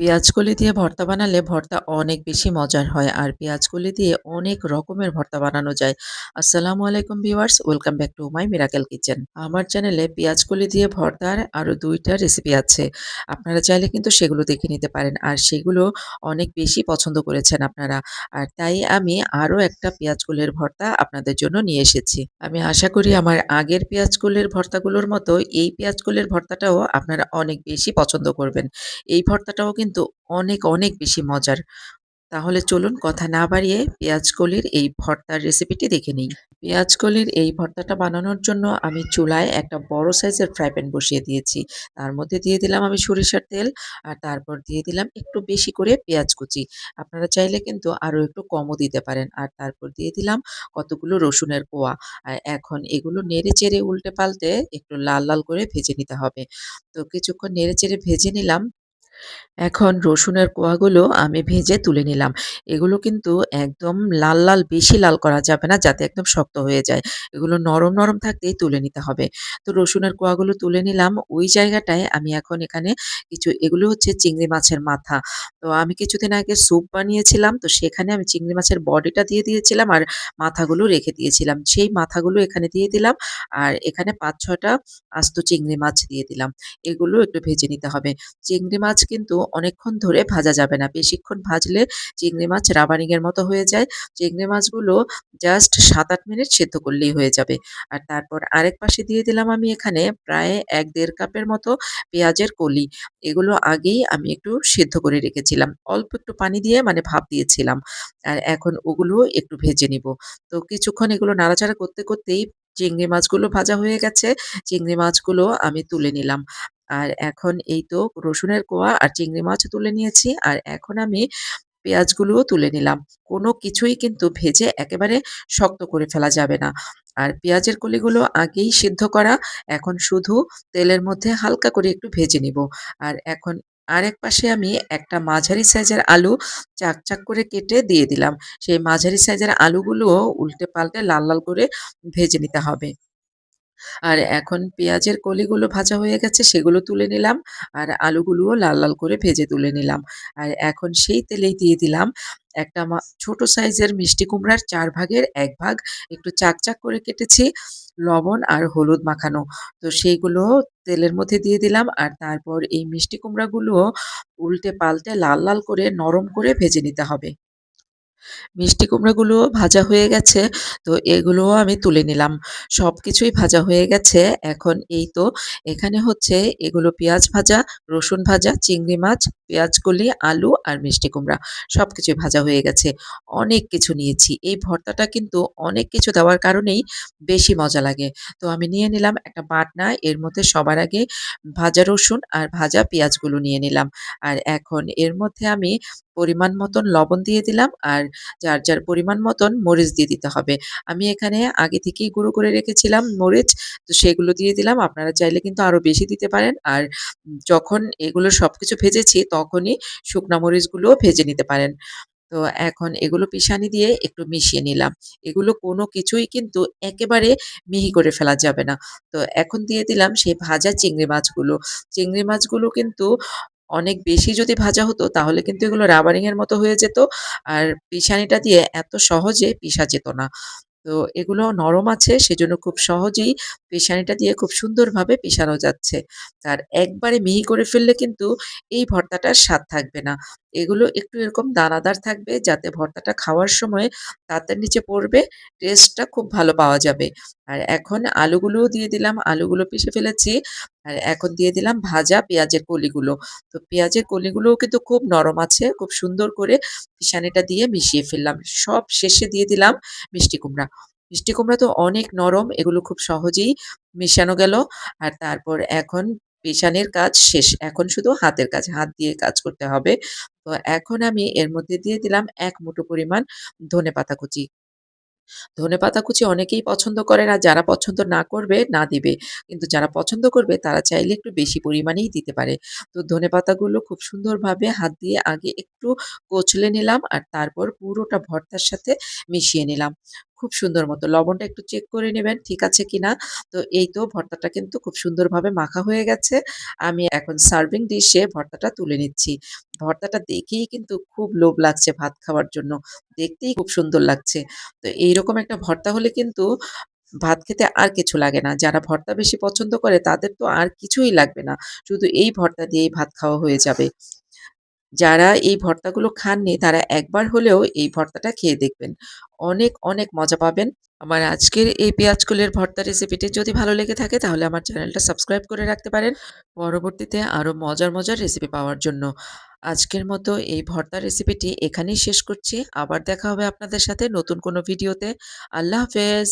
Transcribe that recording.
পেঁয়াজকলি দিয়ে ভর্তা বানালে ভর্তা অনেক বেশি মজার হয় আর পেঁয়াজকলি দিয়ে অনেক রকমের ভর্তা বানানো যায়। আসসালামু আলাইকুম viewers, welcome back to my miracle kitchen. আমার চ্যানেলে পেঁয়াজ পেঁয়াজকলি দিয়ে ভর্তার আরও দুইটা রেসিপি আছে। আপনারা চাইলে কিন্তু সেগুলো দেখে নিতে পারেন আর সেগুলো অনেক বেশি পছন্দ করেছেন আপনারা। আর তাই আমি আরও একটা পেঁয়াজকলির ভর্তা আপনাদের জন্য নিয়ে এসেছি। আমি আশা করি আমার আগের পেঁয়াজকলির ভর্তাগুলোর মতো এই পেঁয়াজকলির ভর্তাটাও আপনারা অনেক বেশি পছন্দ করবেন। এই ভর্তাটাও কিন্তু অনেক, অনেক বেশি মজার। তাহলে চলুন কথা না বাড়িয়ে পেঁয়াজকলির এই ভর্তার রেসিপিটি দেখে নিই। পেঁয়াজকলির এই ভর্তাটা বানানোর জন্য আমি চুলায় একটা বড় সাইজের ফ্রাই প্যান বসিয়ে দিয়েছি। তার মধ্যে দিয়ে দিলাম আমি সরিষার তেল আর তারপর দিয়ে দিলাম একটু বেশি করে পেঁয়াজ কুচি। আপনারা চাইলে কিন্তু আরও একটু কমও দিতে পারেন। আর তারপর দিয়ে দিলাম কতগুলো রসুনের কোয়া। আর এখন এগুলো নেড়ে-চেড়ে উল্টে-পাল্টে একটু লাল, লাল করে ভেজে নিতে হবে। তো কিছুক্ষণ নেড়ে-চেড়ে ভেজে নিলাম। এখন রসুনের কোয়াগুলো আমি ভেজে তুলে নিলাম। এগুলো কিন্তু একদম লাল, লাল বেশি লাল করা যাবে না যাতে একদম শক্ত হয়ে যায়। এগুলো নরম, নরম থাকতেই তুলে নিতে হবে। তো রসুনের কোয়াগুলো তুলে নিলাম। ওই জায়গাটায় আমি এখন এখানে কিছু এগুলো হচ্ছে চিংড়ি মাছের মাথা। তো আমি কিছুদিন আগে স্যুপ বানিয়েছিলাম। তো সেখানে আমি চিংড়ি মাছের বডিটা দিয়ে দিয়েছিলাম আর মাথাগুলো রেখে দিয়েছিলাম। সেই মাথাগুলো এখানে দিয়ে দিলাম। আর এখানে পাঁচ ছটা আস্ত চিংড়ি মাছ দিয়ে দিলাম। এগুলো একটু ভেজে নিতে হবে। চিংড়ি মাছ কিন্তু অনেকক্ষণ ধরে ভাজা যাবে না। বেশিক্ষণ ভাজলে চিংড়ি মাছ রাবারিং এর মতো হয়ে যায়। চিংড়ি মাছগুলো জাস্ট ৭-৮ মিনিট সেদ্ধ করলেই হয়ে যাবে। আর তারপর আরেক পাশে দিয়ে দিলাম আমি এখানে প্রায় এক দেড় কাপের মতো পেঁয়াজের কলি। এগুলো আগেই আমি একটু সেদ্ধ করে রেখেছিলাম। অল্প একটু পানি দিয়ে মানে ভাপ দিয়েছিলাম। আর এখন ওগুলোও একটু ভেজে নিব। তো কিছুক্ষণ এগুলো নাড়াচাড়া করতে, করতেই চিংড়ি মাছগুলো ভাজা হয়ে গেছে। চিংড়ি মাছগুলো আমি তুলে নিলাম। আর এখন এই তো রসুনের কোয়া আর চিংড়ি মাছ তুলে নিয়েছি। আর এখন আমি পেঁয়াজগুলোও তুলে নিলাম। কোনো কিছুই কিন্তু ভেজে একেবারে শক্ত করে ফেলা যাবে না। আর পেঁয়াজের কলিগুলো আগেই সিদ্ধ করা। এখন শুধু তেলের মধ্যে হালকা করে একটু ভেজে নিব। আর এখন আরেক পাশে আমি একটা মাঝারি সাইজের আলু চাক, চাক করে কেটে দিয়ে দিলাম। সেই মাঝারি সাইজের আলুগুলোও উল্টে-পাল্টে লাল, লাল করে ভেজে নিতে হবে। আর এখন পেঁয়াজের কলিগুলো ভাজা হয়ে গেছে সেগুলো তুলে নিলাম। আর আলুগুলোও লাল, লাল করে ভেজে তুলে নিলাম। আর এখন সেই তেলেই দিয়ে দিলাম একটা ছোট সাইজের মিষ্টি কুমড়ার চার ভাগের এক ভাগ একটু চাক, চাক করে কেটেছি, লবণ আর হলুদ মাখানো। তো সেইগুলো তেলের মধ্যে দিয়ে দিলাম। আর তারপর এই মিষ্টি কুমড়াগুলোও উল্টে-পাল্টে লাল, লাল করে নরম করে ভেজে নিতে হবে। মিষ্টি কুমড়াগুলোও ভাজা হয়ে গেছে। তো এগুলোও আমি তুলে নিলাম। সব কিছুই ভাজা হয়ে গেছে। এখন এই তো এখানে হচ্ছে এগুলো পেঁয়াজ ভাজা, রসুন ভাজা, চিংড়ি মাছ, পেঁয়াজকলি, আলু আর মিষ্টি কুমড়া সব কিছুই ভাজা হয়ে গেছে। অনেক কিছু নিয়েছি। এই ভর্তাটা কিন্তু অনেক কিছু দেওয়ার কারণেই বেশি মজা লাগে। তো আমি নিয়ে নিলাম একটা বাটনা। এর মধ্যে সবার আগে ভাজা রসুন আর ভাজা পেঁয়াজগুলো নিয়ে নিলাম। আর এখন এর মধ্যে আমি পরিমাণ মতন লবণ দিয়ে দিলাম আর যার, যার পরিমাণ মতন মরিচ দিয়ে দিতে হবে। আমি এখানে আগে থেকেই গুঁড়ো করে রেখেছিলাম মরিচ, তো সেগুলো দিয়ে দিলাম। আপনারা চাইলে কিন্তু আরও বেশি দিতে পারেন। আর যখন এগুলো সবকিছু ভেজেছি তখনই শুকনা মরিচগুলোও ভেজে নিতে পারেন। তো এখন এগুলো পিশানি দিয়ে একটু মিশিয়ে নিলাম। এগুলো কোনো কিছুই কিন্তু একেবারে মিহি করে ফেলা যাবে না। তো এখন দিয়ে দিলাম সেই ভাজা চিংড়ি মাছগুলো। চিংড়ি মাছগুলো কিন্তু অনেক বেশি যদি ভাজা হতো, তাহলে কিন্তু এগুলো রাবারিং এর মতো হয়ে যেত। আর পিসানিটা দিয়ে এত সহজে পিসা যেত না। তো এগুলো নরম আছে, সেজন্য খুব সহজেই পেশানিটা দিয়ে খুব সুন্দরভাবে পেশানো যাচ্ছে। আর একবারে মিহি করে ফেললে কিন্তু এই ভর্তাটার স্বাদ থাকবে না। এগুলো একটু এরকম দানাদার থাকবে যাতে ভর্তাটা খাওয়ার সময় দাঁতের নিচে পড়বে, টেস্টটা খুব ভালো পাওয়া যাবে। আর এখন আলুগুলোও দিয়ে দিলাম, আলুগুলো পিষে ফেলেছি। আর এখন দিয়ে দিলাম ভাজা পেঁয়াজের কলিগুলো। তো পেঁয়াজের কলিগুলোও কিন্তু খুব নরম আছে। খুব সুন্দর করে পিষানিটা দিয়ে মিশিয়ে ফেললাম। সব শেষে দিয়ে দিলাম মিষ্টি কুমড়া। মিষ্টি কুমড়া তো অনেক নরম, এগুলো খুব সহজেই মেশানো গেল। আর তারপর এখন পেষানির কাজ শেষ। এখন শুধু হাতের কাজ, হাত দিয়ে কাজ করতে হবে। তো এখন আমি এর মধ্যে দিয়ে দিলাম এক মুঠো পরিমাণ ধনেপাতা কুচি। ধনেপাতা কুচি অনেকেই পছন্দ করে না, যারা পছন্দ না করবে না দিবে। কিন্তু যারা পছন্দ করবে তারা চাইলে একটু বেশি পরিমাণেই দিতে পারে। তো ধনেপাতাগুলো খুব সুন্দরভাবে হাত দিয়ে আগে একটু কচলে নিলাম আর তারপর পুরোটা ভর্তার সাথে মিশিয়ে নিলাম। খুব সুন্দর মতো। লবণটা একটু চেক করে নেবেন, ঠিক আছে কিনা। তো এই তো ভর্তাটা কিন্তু খুব সুন্দরভাবে মাখা হয়ে গেছে। আমি এখন সার্ভিং ডিশে ভর্তাটা তুলে নিচ্ছি। ভর্তাটা দেখেই কিন্তু খুব লোভ লাগছে ভাত খাওয়ার জন্য। দেখতেই খুব সুন্দর লাগছে। তো এইরকম একটা ভর্তা হলে কিন্তু ভাত খেতে আর কিছু লাগে না। যারা ভর্তা বেশি পছন্দ করে তাদের তো আর কিছুই লাগবে না। শুধু এই ভর্তা দিয়েই ভাত খাওয়া হয়ে যাবে। যারা এই ভর্তাগুলো খাননি তারা একবার হলেও এই ভর্তাটা খেয়ে দেখবেন। অনেক, অনেক মজা পাবেন। আমার আজকের এই পেঁয়াজ কলির ভর্তা রেসিপিটি যদি ভালো লেগে থাকে তাহলে আমার চ্যানেলটা সাবস্ক্রাইব করে রাখতে পারেন। পরবর্তীতে আরও মজার, মজার রেসিপি পাওয়ার জন্য। আজকের মতো এই ভর্তা রেসিপিটি এখানেই শেষ করছি। আবার দেখা হবে আপনাদের সাথে নতুন কোনো ভিডিওতে। আল্লাহ হাফেজ।